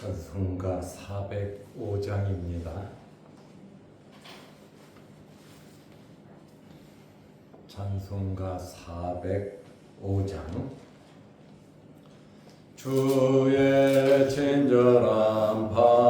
찬송가 405장입니다. 찬송가 405장 주의 친절한 발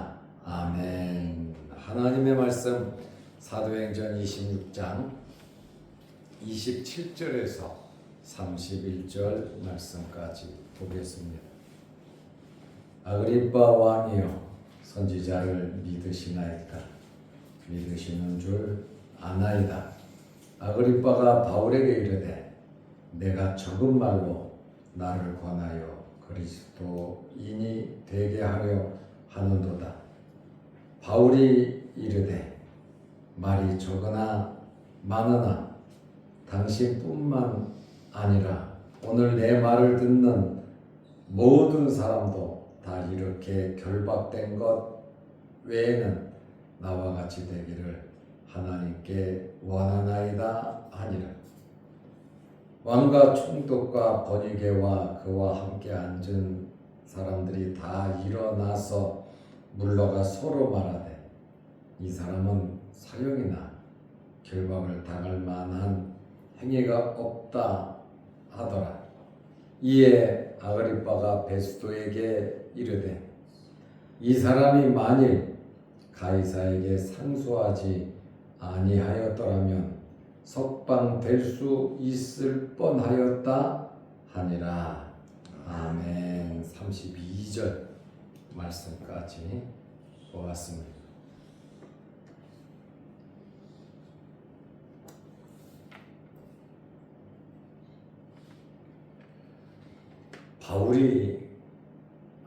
아멘. 하나님의 말씀 사도행전 26장 27절에서 31절 말씀까지 보겠습니다. 아그리빠 왕이여 선지자를 믿으시나이까 믿으시는 줄 아나이다. 아그리빠가 바울에게 이르되 내가 적은 말로 나를 권하여 그리스도인이 되게 하려 하는도다. 바울이 이르되 말이 적으나 많으나 당신뿐만 아니라 오늘 내 말을 듣는 모든 사람도 다 이렇게 결박된 것 외에는 나와 같이 되기를 하나님께 원하나이다 하니라. 왕과 총독과 번유계와 그와 함께 앉은 사람들이 다 일어나서 물러가 서로 말하되 이 사람은 사형이나 결박을 당할 만한 행위가 없다 하더라. 이에 아그리빠가 베스도에게 이르되 이 사람이 만일 가이사에게 상소하지 아니하였더라면 석방될 수 있을 뻔하였다 하니라. 아멘. 32절 말씀까지 보았습니다. 바울이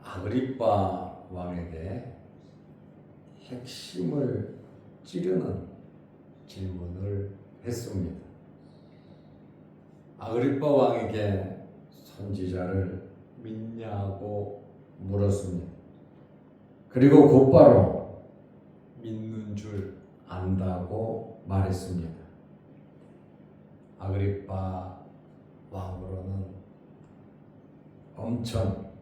아그리빠 왕에게 핵심을 찌르는 질문을 했습니다. 아그리빠 왕에게 선지자를 믿냐고 물었습니다. 그리고 곧바로 믿는 줄 안다고 말했습니다. 아그리빠 왕으로는 엄청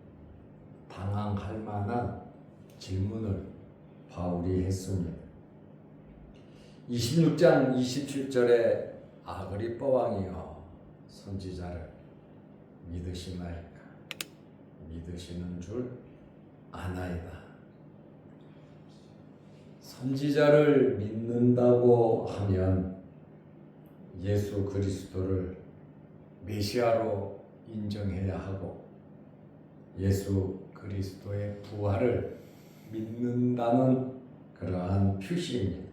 당황할 만한 질문을 바울이 했습니다. 26장 27절에 아그리빠 왕이여 선지자를 믿으시나이까 믿으시는 줄 아나이다. 선지자를 믿는다고 하면 예수 그리스도를 메시아로 인정해야 하고 예수 그리스도의 부활을 믿는다는 그러한 표시입니다.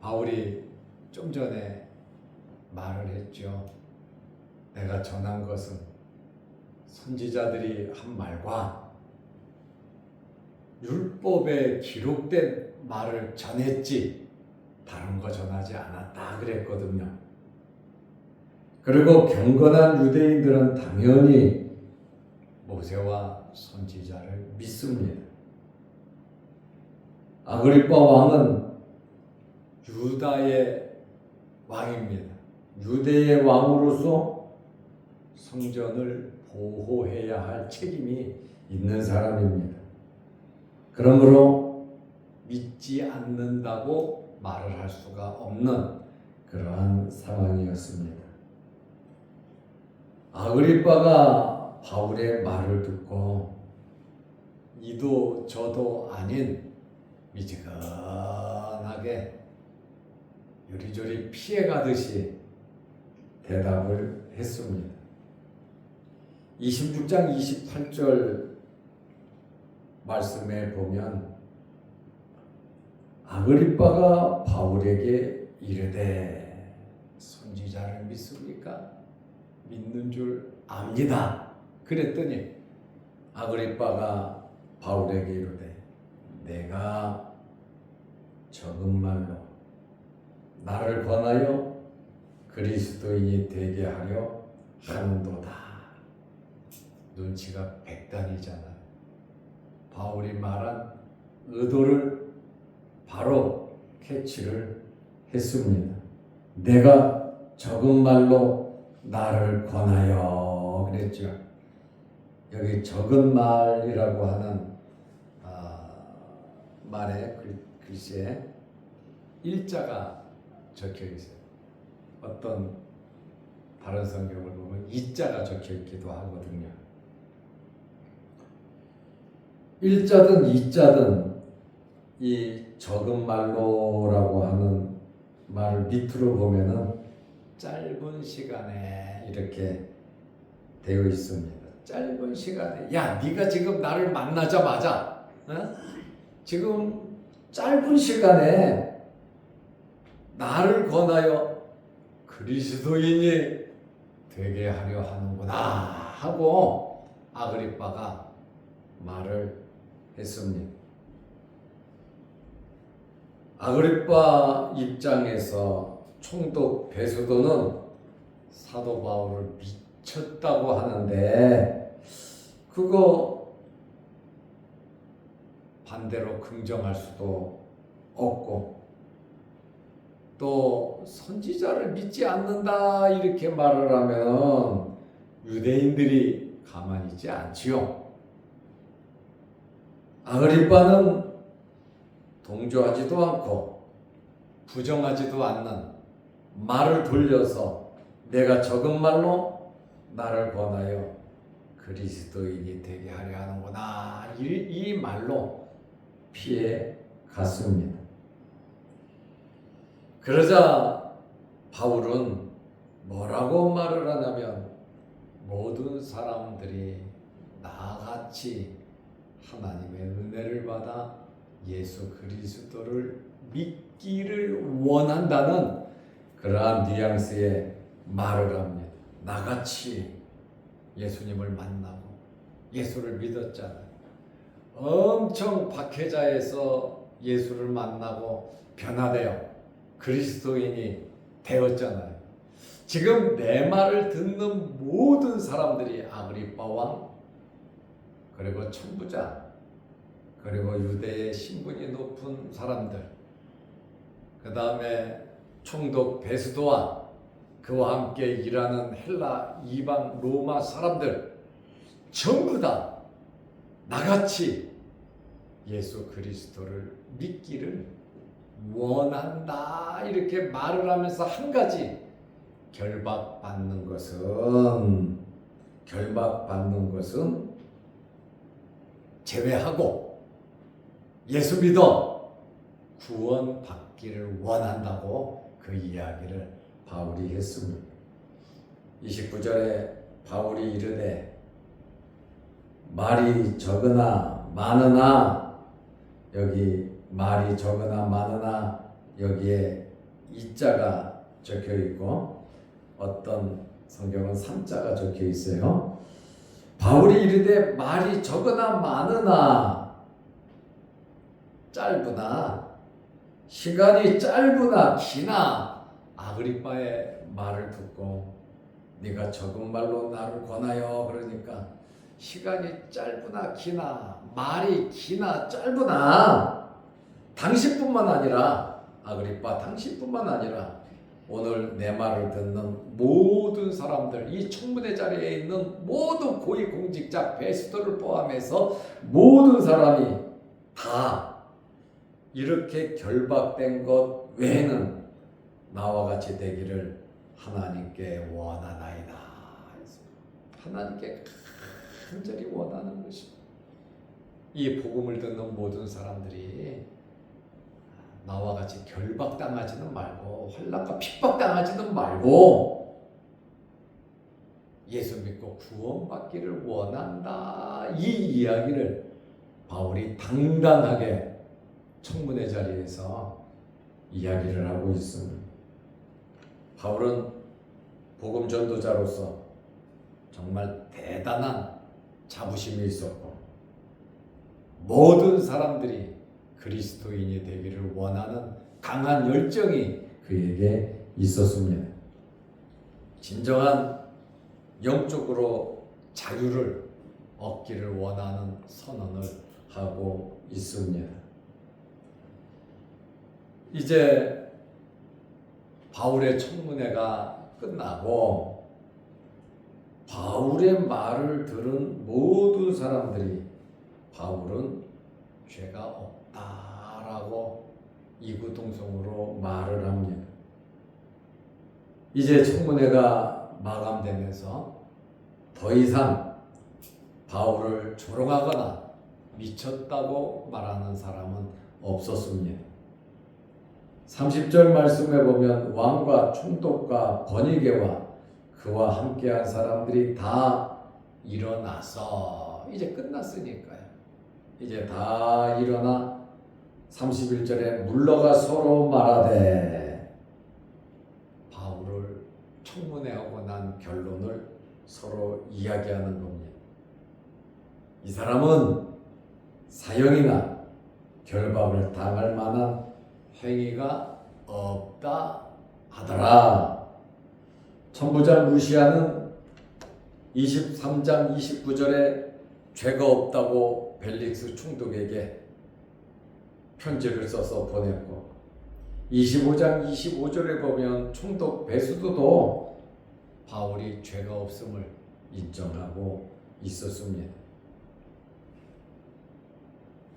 바울이 좀 전에 말을 했죠. 내가 전한 것은 선지자들이 한 말과 율법에 기록된 말을 전했지 다른 거 전하지 않았다 그랬거든요. 그리고 경건한 유대인들은 당연히 모세와 선지자를 믿습니다. 아그리파 왕은 유다의 왕입니다. 유대의 왕으로서 성전을 보호해야 할 책임이 있는 사람입니다. 그러므로 믿지 않는다고 말을 할 수가 없는 그러한 상황이었습니다. 아그리빠가 바울의 말을 듣고 이도 저도 아닌 미지근하게 요리조리 피해가듯이 대답을 했습니다. 26장 28절 말씀에 보면 아그리빠가 바울에게 이르되 선지자를 믿습니까? 믿는 줄 압니다. 그랬더니 아그리빠가 바울에게 이르되 내가 적은 말로 나를 권하여 그리스도인이 되게 하려 하는도다. 눈치가 백단이잖아. 바울이 말한 의도를 바로 캐치를 했습니다. 내가 적은 말로 나를 권하여 그랬죠. 여기 적은 말이라고 하는 아, 글, 글씨에 일자가 적혀 있어요. 어떤 다른 성경을 보면 이자가 적혀 있기도 하거든요. 일자든 이자든 이 적은 말로라고 하는 말을 밑으로 보면은 짧은 시간에 이렇게 되어 있습니다. 짧은 시간에 야 네가 지금 나를 만나자마자 어? 지금 짧은 시간에 나를 권하여 그리스도인이 되게 하려 하는구나 하고 아그리빠가 말을 했습니다. 아그리빠 입장에서 총독 베수도는 사도 바울을 미쳤다고 하는데 그거 반대로 긍정할 수도 없고 또 선지자를 믿지 않는다 이렇게 말을 하면 유대인들이 가만히 있지 않지요. 아그리빠는 동조하지도 않고 부정하지도 않는 말을 돌려서 내가 적은 말로 나를 권하여 그리스도인이 되게 하려 하는구나 이, 이 말로 피해 갔습니다. 그러자 바울은 뭐라고 말을 하냐면 모든 사람들이 나같이 하나님의 은혜를 받아 예수 그리스도를 믿기를 원한다는 그러한 뉘앙스의 말을 합니다. 나같이 예수님을 만나고 예수를 믿었잖아요. 엄청 박해자에서 예수를 만나고 변화되어 그리스도인이 되었잖아요. 지금 내 말을 듣는 모든 사람들이 아그리파 왕 그리고 천부장 그리고 유대의 신분이 높은 사람들 그 다음에 총독 베스도와 그와 함께 일하는 헬라 이방 로마 사람들 전부 다 나같이 예수 그리스도를 믿기를 원한다 이렇게 말을 하면서 한 가지 결박받는 것은 결박받는 것은 제외하고 예수 믿어 구원 받기를 원한다고 그 이야기를 바울이 했습니다. 29절에 바울이 이르되 말이 적으나 많으나 여기 말이 적으나 많으나 여기에 이자가 적혀 있고 어떤 성경은 삼자가 적혀 있어요. 바울이 이르되 말이 적으나 많으나 짧으나 시간이 짧으나 기나 아그리빠의 말을 듣고 네가 적은 말로 나를 권하여 그러니까 시간이 짧으나 기나 말이 기나 짧으나 당신뿐만 아니라 아그리빠 당신뿐만 아니라 오늘 내 말을 듣는 모든 사람들 이 청문회 자리에 있는 모든 고위 공직자 베스트를 포함해서 모든 사람이 다 이렇게 결박된 것 외에는 나와 같이 되기를 하나님께 원하나이다. 하나님께 간절히 원하는 것입니다. 이 복음을 듣는 모든 사람들이 나와 같이 결박당하지는 말고 환란과 핍박당하지는 말고 예수 믿고 구원받기를 원한다. 이 이야기를 바울이 당당하게 청문회 자리에서 이야기를 하고 있습니다. 바울은 복음 전도자로서 정말 대단한 자부심이 있었고 모든 사람들이 그리스도인이 되기를 원하는 강한 열정이 그에게 있었습니다. 진정한 영적으로 자유를 얻기를 원하는 선언을 하고 있습니다. 이제 바울의 청문회가 끝나고 바울의 말을 들은 모든 사람들이 바울은 죄가 없다 라고 이구동성으로 말을 합니다. 이제 청문회가 마감되면서 더 이상 바울을 조롱하거나 미쳤다고 말하는 사람은 없었습니다. 30절 말씀에 보면 왕과 총독과 번이게와 그와 함께한 사람들이 다 일어나서 이제 끝났으니까요. 이제 다 일어나 31절에 물러가 서로 말하되 바울을 청문회하고 난 결론을 서로 이야기하는 겁니다. 이 사람은 사형이나 결박을 당할 만한 행위가 없다 하더라. 천부장 루시아는 23장 29절에 죄가 없다고 벨릭스 총독에게 편지를 써서 보냈고 25장 25절에 보면 총독 베스도도 바울이 죄가 없음을 인정하고 있었습니다.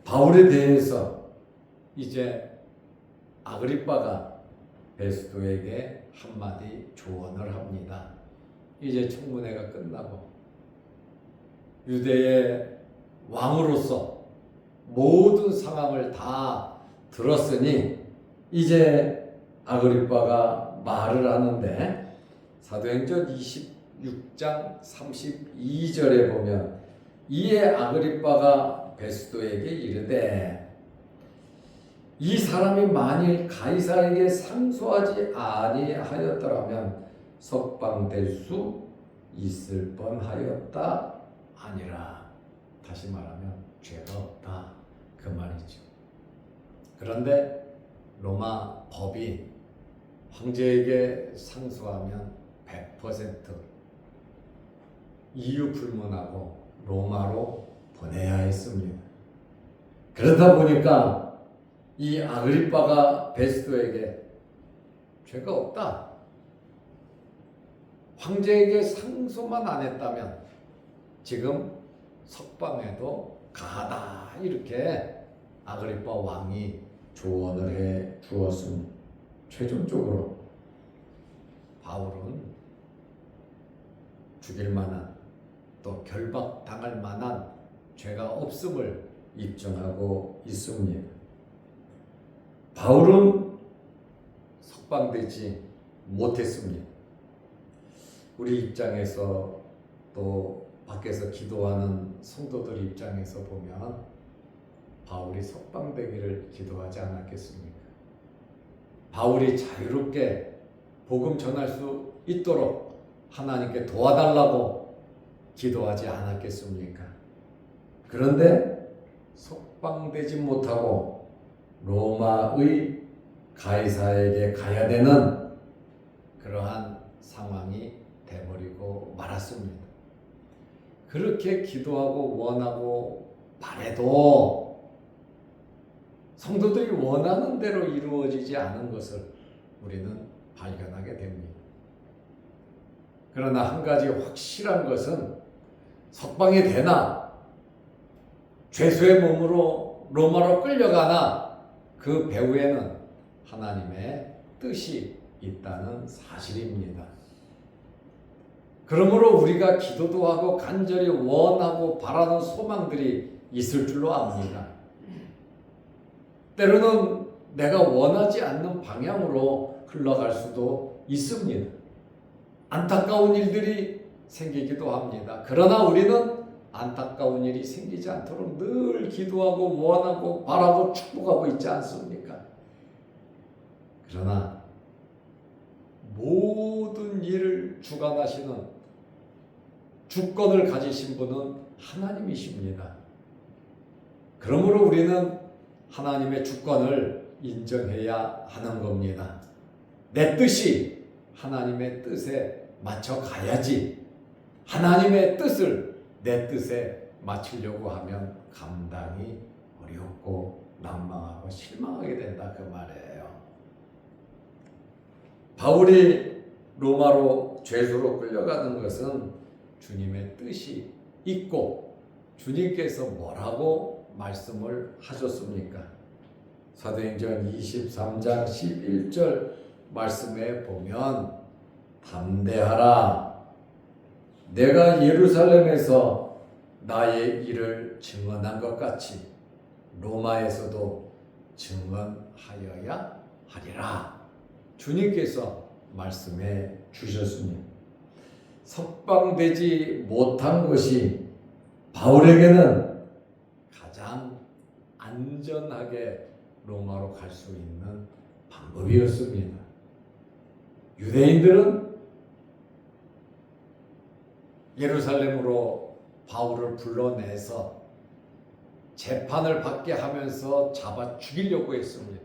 바울에 대해서 이제 아그리빠가 베스도에게 한마디 조언을 합니다. 이제 청문회가 끝나고 유대의 왕으로서 모든 상황을 다 들었으니 이제 아그리빠가 말을 하는데 사도행전 26장 32절에 보면 이에 아그리빠가 베스도에게 이르되 이 사람이 만일 가이사에게 상소하지 아니하였더라면 석방될 수 있을 뻔하였다 아니라 다시 말하면 죄가 그 말이죠. 그런데 로마 법이 황제에게 상소하면 100% 이유 불문하고 로마로 보내야 했습니다. 그러다 보니까 이 아그리빠가 베스도에게 죄가 없다. 황제에게 상소만 안 했다면 지금 석방에도 가다 이렇게 아그리빠 왕이 조언을 해 주었습니다. 최종적으로 바울은 죽일 만한 또 결박 당할 만한 죄가 없음을 입증하고 있습니다. 바울은 석방되지 못했습니다. 우리 입장에서 또 밖에서 기도하는 성도들 입장에서 보면 바울이 석방되기를 기도하지 않았겠습니까? 바울이 자유롭게 복음 전할 수 있도록 하나님께 도와달라고 기도하지 않았겠습니까? 그런데 석방되지 못하고 로마의 가이사에게 가야 되는 그러한 상황이 돼버리고 말았습니다. 그렇게 기도하고 원하고 바래도 성도들이 원하는 대로 이루어지지 않은 것을 우리는 발견하게 됩니다. 그러나 한 가지 확실한 것은 석방이 되나 죄수의 몸으로 로마로 끌려가나 그 배후에는 하나님의 뜻이 있다는 사실입니다. 그러므로 우리가 기도도 하고 간절히 원하고 바라는 소망들이 있을 줄로 압니다. 때로는 내가 원하지 않는 방향으로 흘러갈 수도 있습니다. 안타까운 일들이 생기기도 합니다. 그러나 우리는 안타까운 일이 생기지 않도록 늘 기도하고 원하고 바라고 축복하고 있지 않습니까? 그러나 모든 일을 주관하시는 주권을 가지신 분은 하나님이십니다. 그러므로 우리는 하나님의 주권을 인정해야 하는 겁니다. 내 뜻이 하나님의 뜻에 맞춰 가야지. 하나님의 뜻을 내 뜻에 맞추려고 하면 감당이 어렵고 난망하고 실망하게 된다 그 말이에요. 바울이 로마로 죄수로 끌려가는 것은 주님의 뜻이 있고 주님께서 뭐라고 말씀을 하셨습니까? 사도행전 23장 11절 말씀에 보면 담대하라 내가 예루살렘에서 나의 일을 증언한 것 같이 로마에서도 증언하여야 하리라 주님께서 말씀해 주셨습니다. 석방되지 못한 것이 바울에게는 가장 안전하게 로마로 갈 수 있는 방법이었습니다. 유대인들은 예루살렘으로 바울을 불러내서 재판을 받게 하면서 잡아 죽이려고 했습니다.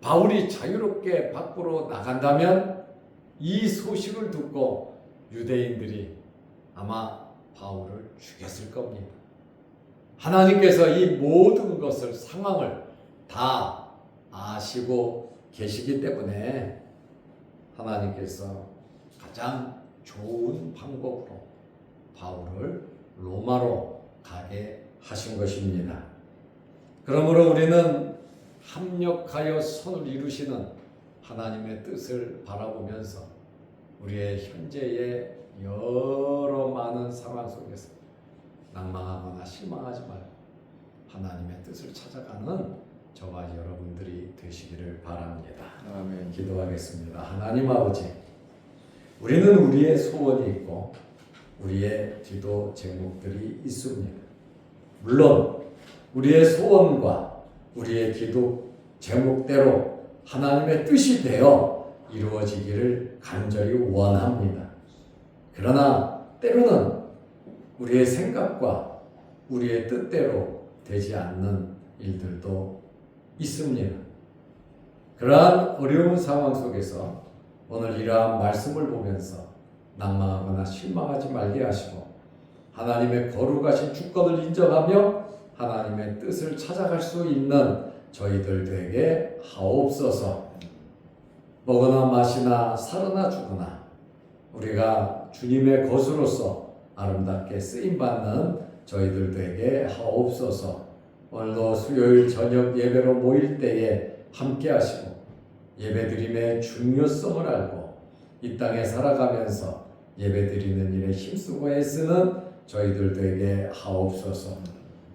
바울이 자유롭게 밖으로 나간다면 이 소식을 듣고 유대인들이 아마 바울을 죽였을 겁니다. 하나님께서 이 모든 것을 상황을 다 아시고 계시기 때문에 하나님께서 가장 좋은 방법으로 바울을 로마로 가게 하신 것입니다. 그러므로 우리는 합력하여 손을 이루시는 하나님의 뜻을 바라보면서 우리의 현재의 여러 많은 상황 속에서 낭망하거나 실망하지 말고 하나님의 뜻을 찾아가는 저와 여러분들이 되시기를 바랍니다. 아멘. 기도하겠습니다. 하나님 아버지, 우리는 우리의 소원이 있고 우리의 기도 제목들이 있습니다. 물론 우리의 소원과 우리의 기도 제목대로 하나님의 뜻이 되어 이루어지기를 간절히 원합니다. 그러나 때로는 우리의 생각과 우리의 뜻대로 되지 않는 일들도 있습니다. 그러한 어려운 상황 속에서 오늘 이러한 말씀을 보면서 낭망하거나 실망하지 말게 하시고 하나님의 거룩하신 주권을 인정하며 하나님의 뜻을 찾아갈 수 있는 저희들 되게 하옵소서. 먹으나 마시나 살으나 죽으나 우리가 주님의 것으로서 아름답게 쓰임 받는 저희들 되게 하옵소서. 오늘도 수요일 저녁 예배로 모일 때에 함께 하시고 예배드림의 중요성을 알고 이 땅에 살아가면서 예배드리는 일에 힘쓰고 애쓰는 저희들 되게 하옵소서.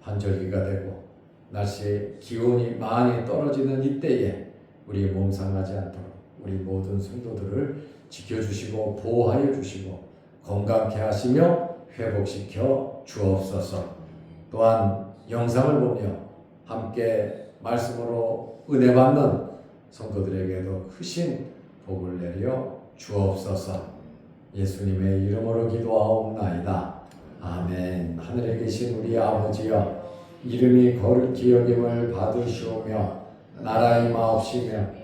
환절기가 되고 날씨 기온이 많이 떨어지는 이때에 우리 몸 상하지 않도록 우리 모든 성도들을 지켜주시고 보호하여 주시고 건강케 하시며 회복시켜 주옵소서. 또한 영상을 보며 함께 말씀으로 은혜 받는 성도들에게도 크신 복을 내려 주옵소서. 예수님의 이름으로 기도하옵나이다. 아멘. 하늘에 계신 우리 아버지여, 이름이 거룩히 여김을 받으시오며, 나라의 마옵시며,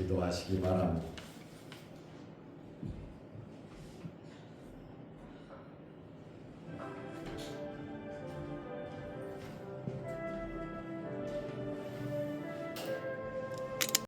기도하시기 바랍니다.